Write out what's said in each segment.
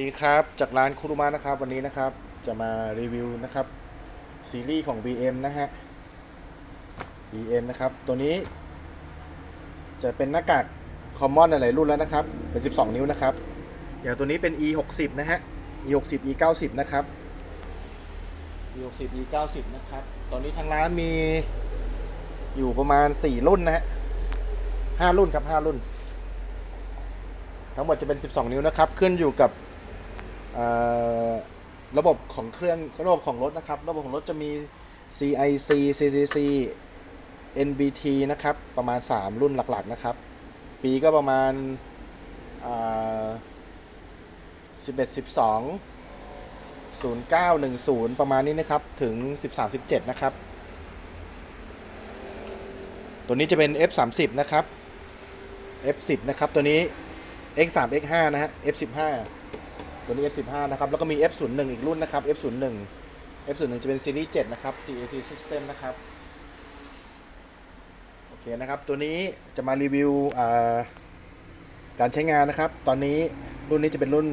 ดีครับจากร้านคุรุมะนะครับวันนี้นะครับจะมารีวิวนะครับซีรีส์ของ BM นะฮะ BM นะครับตัวนี้ จะเป็นหน้ากากคอมมอนหลายรุ่นแล้วนะครับเป็น 12 นิ้วนะครับอย่างตัวนี้เป็น E 6 0นะฮะ E 6 0 E 9 0นะครับ E 6 0 E 9 0นะครับตอนนี้ทางร้านมีอยู่ประมาณ 4 รุ่นนะฮะ5รุ่นครับ 5 รุ่นทั้งหมดจะเป็น 12 นิ้วนะครับ ขึ้นอยู่กับ ระบบของเครื่องระบบของรถนะครับ ระบบของรถจะมี CIC CCC NBT นะครับ ประมาณ 3 รุ่นหลักๆนะครับ ปีก็ประมาณอ่า11 12 0910 ประมาณนี้นะครับ ถึง 13 17 นะครับ ตัวนี้จะเป็น F30 นะครับ F10 นะครับ ตัวนี้ X3 X5 นะฮะ F15 ตัวนี้ F15 นะครับ แล้วก็มี F01 อีกรุ่นนะครับ F01 F01 จะเป็นซีรีส์7นะครับ CAC System นะครับโอเคนะครับ ตัวนี้จะมารีวิวการใช้งานนะครับ ตอนนี้รุ่นนี้จะเป็นรุ่น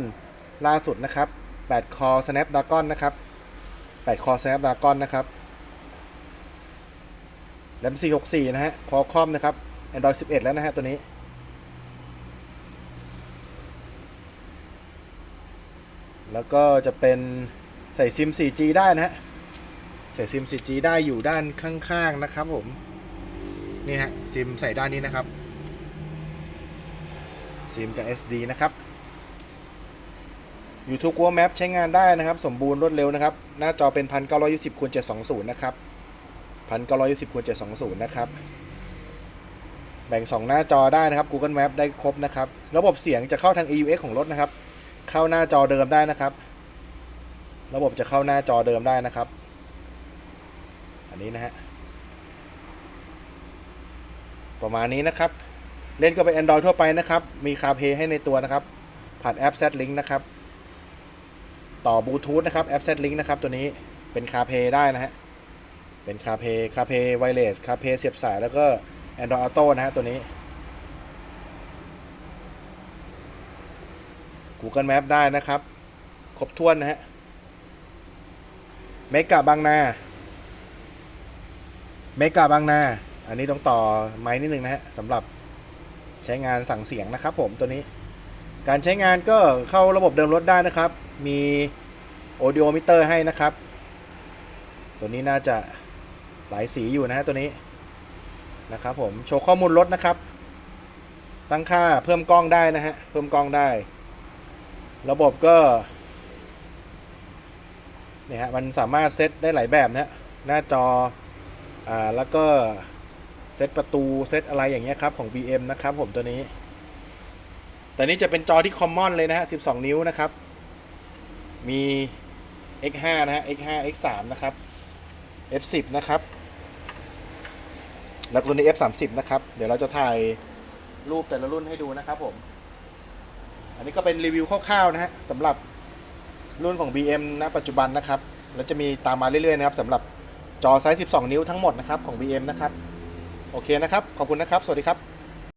ล่าสุดนะครับ8 Core Snapdragon นะครับ8 Core Snapdragon นะครับ RAM 464 นะฮะ Qualcomm นะครับ Android 11 แล้วนะฮะตัวนี้ แล้วก็จะเป็นใส่ซิม 4G ได้นะฮะ ใส่ซิม 4G ได้อยู่ด้านข้างๆนะครับผม นี่ฮะซิมใส่ด้านนี้นะครับ ซิมกับ SD นะครับ YouTube Google Map ใช้งานได้นะครับ สมบูรณ์รวดเร็วนะครับ หน้าจอเป็น 1920คูณ720 นะครับ 1920คูณ720 นะครับ แบ่ง 2 หน้าจอได้นะครับ Google Map ได้ครบนะครับ ระบบเสียงจะเข้าทาง AUX ของรถนะครับ เข้าหน้าจอเดิมได้นะครับ ระบบจะเข้าหน้าจอเดิมได้นะครับ อันนี้นะฮะประมาณนี้นะครับ เล่นก็เป็น Android ทั่วไปนะครับ มี CarPlay ให้ในตัวนะครับ ผ่านแอป Z-Link นะครับ ต่อบลูทูธนะครับ แอป Z-Link นะครับ ตัวนี้เป็น CarPlay ได้นะฮะ เป็น CarPlay CarPlay Wireless CarPlay เสียบสายแล้วก็ Android Auto นะฮะตัวนี้ Google Map ได้นะครับ ครบถ้วนนะฮะเมกะบางนาเมกะบางนา อันนี้ต้องต่อไม้นิดนึงนะฮะสำหรับใช้งานสั่งเสียงนะครับผมตัวนี้ การใช้งานก็เข้าระบบเดิมรถได้นะครับ มีโอดิโอมิเตอร์ให้นะครับ ตัวนี้น่าจะหลายสีอยู่นะฮะตัวนี้นะครับผมโชว์ข้อมูลรถนะครับ ตั้งค่าเพิ่มกล้องได้นะฮะเพิ่มกล้องได้ ระบบก็เนี่ยฮะมันสามารถเซตได้หลายแบบนะฮะหน้าจออ่าแล้วก็เซตประตูเซตอะไรอย่างเงี้ยครับของ BM นะครับผมตัวนี้แต่นี้จะเป็นจอที่คอมมอนเลยนะฮะ 12 นิ้วนะครับ มี X5 นะฮะ X5 X3 นะครับ F10 นะครับ แล้วตัวนี้ F30 นะครับ เดี๋ยวเราจะถ่ายรูปแต่ละรุ่นให้ดูนะครับผม อันนี้ก็เป็นรีวิวคร่าวๆนะฮะสำหรับรุ่นของ BM ณปัจจุบันนะครับ แล้วจะมีตามมาเรื่อยๆนะครับสำหรับจอไซส์ 12 นิ้วทั้งหมดนะครับของ BM นะครับ โอเคนะครับ ขอบคุณนะครับ สวัสดีครับ